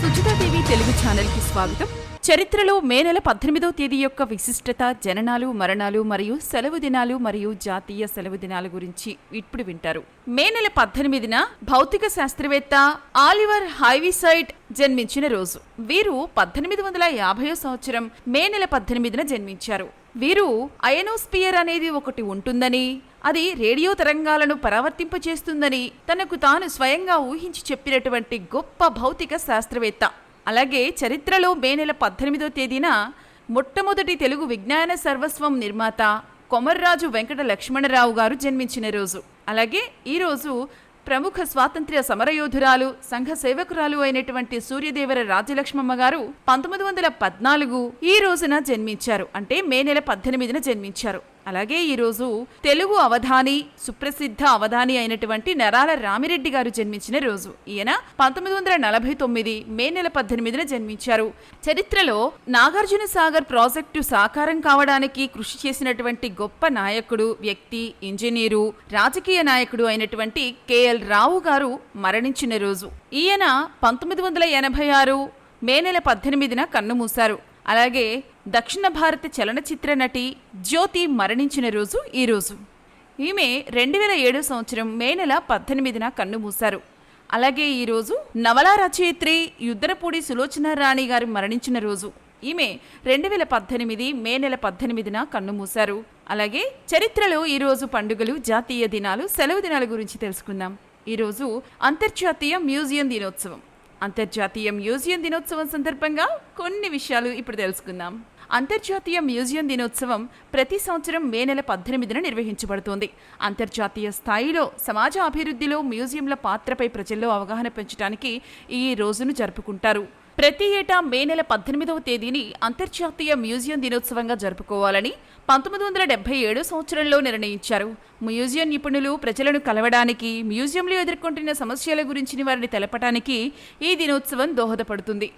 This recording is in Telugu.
సుజితాదేవి తెలుగు ఛానల్కి స్వాగతం. చరిత్రలో మే నెల పద్దెనిమిదవ తేదీ యొక్క విశిష్టత జననాలు మరణాలు మరియు సెలవు దినాలు మరియు జాతీయ సెలవు దినాల గురించి ఇప్పుడు వింటారు. మే నెల పద్దెనిమిదిన భౌతిక శాస్త్రవేత్త ఆలివర్ హైవిసైట్ జన్మించిన రోజు. వీరు పద్దెనిమిది వందల యాభై సంవత్సరం మే నెల పద్దెనిమిదిన జన్మించారు. వీరు అయనోస్పియర్ అనేది ఒకటి ఉంటుందని అది రేడియో తరంగాలను పరావర్తింపచేస్తుందని తనకు తాను స్వయంగా ఊహించి చెప్పినటువంటి గొప్ప భౌతిక శాస్త్రవేత్త. అలాగే చరిత్రలో మే నెల పద్దెనిమిదో తేదీన మొట్టమొదటి తెలుగు విజ్ఞాన సర్వస్వం నిర్మాత కొమర్రాజు వెంకట లక్ష్మణరావు గారు జన్మించిన రోజు. అలాగే ఈరోజు ప్రముఖ స్వాతంత్ర్య సమరయోధురాలు సంఘ సేవకురాలు అయినటువంటి సూర్యదేవర రాజలక్ష్మమ్మ గారు పంతొమ్మిది వందల పద్నాలుగు ఈ రోజున జన్మించారు. అంటే మే నెల పద్దెనిమిదిన జన్మించారు. అలాగే ఈరోజు తెలుగు అవధాని సుప్రసిద్ధ అవధాని అయినటువంటి నరాల రామిరెడ్డి గారు జన్మించిన రోజు. ఈయన పంతొమ్మిది వందల నలభై తొమ్మిది మే నెల పద్దెనిమిదిన జన్మించారు. చరిత్రలో నాగార్జున సాగర్ ప్రాజెక్టు సాకారం కావడానికి కృషి చేసినటువంటి గొప్ప నాయకుడు వ్యక్తి ఇంజనీరు రాజకీయ నాయకుడు అయినటువంటి కెఎల్ రావు గారు మరణించిన రోజు. ఈయన పంతొమ్మిది వందల ఎనభై ఆరు మే నెల పద్దెనిమిదిన కన్నుమూశారు. అలాగే దక్షిణ భారత చలనచిత్ర నటి జ్యోతి మరణించిన రోజు ఈరోజు ఈమె రెండు వేల ఏడు సంవత్సరం మే నెల పద్దెనిమిదిన కన్నుమూశారు అలాగే ఈరోజు నవలా రచయిత్రి యుద్ధరపూడి సులోచన రాణి గారు మరణించిన రోజు. ఈమె రెండు వేల పద్దెనిమిది మే నెల పద్దెనిమిదిన కన్నుమూశారు అలాగే చరిత్రలో ఈరోజు పండుగలు జాతీయ దినాలు సెలవు దినాల గురించి తెలుసుకుందాం. ఈరోజు అంతర్జాతీయ మ్యూజియం దినోత్సవం. అంతర్జాతీయ మ్యూజియం దినోత్సవం సందర్భంగా కొన్ని విషయాలు ఇప్పుడు తెలుసుకుందాం. అంతర్జాతీయ మ్యూజియం దినోత్సవం ప్రతి సంవత్సరం మే నెల పద్దెనిమిదిన నిర్వహించబడుతోంది. అంతర్జాతీయ స్థాయిలో సమాజ అభివృద్ధిలో మ్యూజియంల పాత్రపై ప్రజల్లో అవగాహన పెంచడానికి ఈ రోజును జరుపుకుంటారు. ప్రతి ఏటా మే నెల పద్దెనిమిదవ తేదీని అంతర్జాతీయ మ్యూజియం దినోత్సవంగా జరుపుకోవాలని పంతొమ్మిది వందల డెబ్బై ఏడు సంవత్సరంలో నిర్ణయించారు. మ్యూజియం నిపుణులు ప్రజలను కలవడానికి మ్యూజియంలో ఎదుర్కొంటున్న సమస్యల గురించి వారిని తెలపడానికి ఈ దినోత్సవం దోహదపడుతుంది.